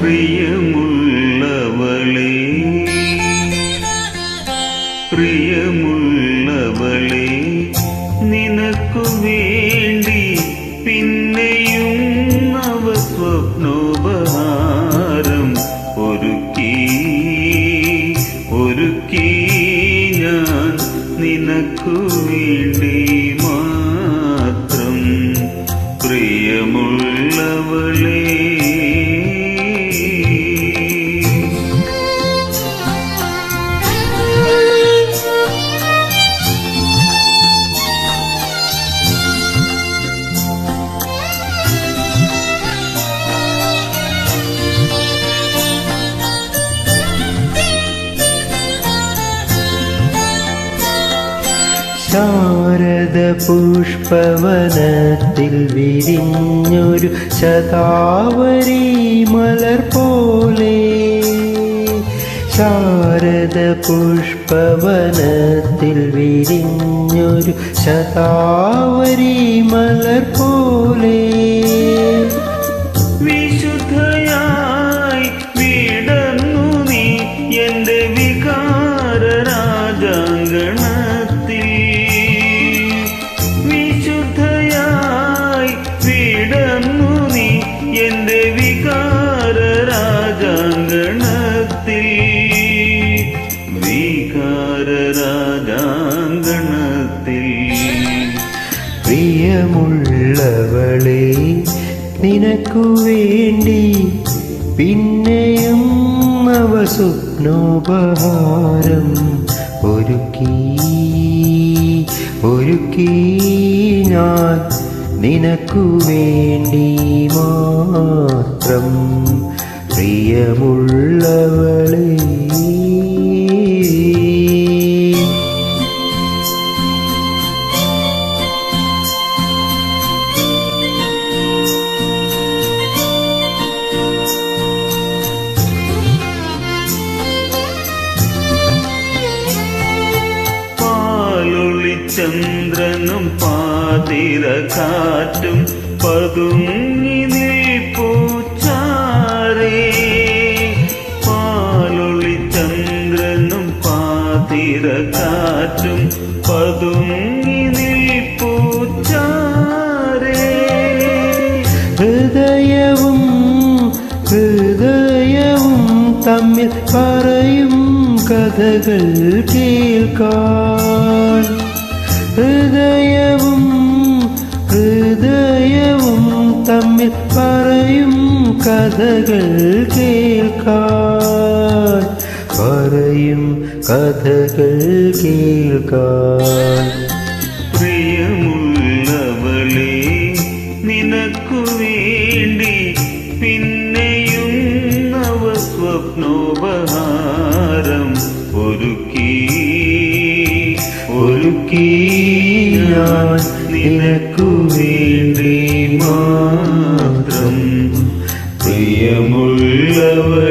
പ്രിയമുള്ളവളെ. പ്രിയമുള്ളവളെ നിനക്കു വേണ്ടി പിന്നെയും നവ സ്വപ്നോപഹാരം ഒരുക്കി. ഒരുക്കി ഞാൻ നിനക്കു വേണ്ടി ശാരദ പുഷ്പവനത്തിൽ വിരിഞ്ഞൊരു ശതാവരി മലർ പോലെ. ശാരദ പുഷ്പവനത്തിൽ വിരിഞ്ഞൊരു ശതാവരി മലർ പോലെ. വികാര രാജാങ്കണത്തിൽ പ്രിയമുള്ളവളെ നിനക്കു വേണ്ടി പിന്നെയും അവ സ്വപ്നോപഹാരം ഒരുക്കി ഒരുക്കി ഞാൻ നിനക്കു വേണ്ടി മാത്രം പ്രിയമുള്ളവളേ. പാലൊളിച്ചന്ദ്രനും പാതിര കാറ്റും പതുങ്ങി മാлуളി ചന്ദ്രനും പാതിര കാറ്റും പതുങ്ങി നിൽപ്പൂച്ചാരേ ഹൃദയവും ഹൃദയവും തമ്മിൽ പറയും കഥകൾ കേൾക്കാൻ. ഹൃദയവും ഹൃദയവും തമ്മിൽ പറയും കഥകൾ കേൾക്കാൻ. പറയും കഥകൾ കേൾക്കാൻ. പ്രിയമുള്ളവളെ നിനക്കു വേണ്ടി പിന്നെയും നവ സ്വപ്നോപഹാരം ഒരുക്കി ഒരുക്കി മറിയാൻ നിനക്കു മാത്രം പ്രിയമുള്ളവർ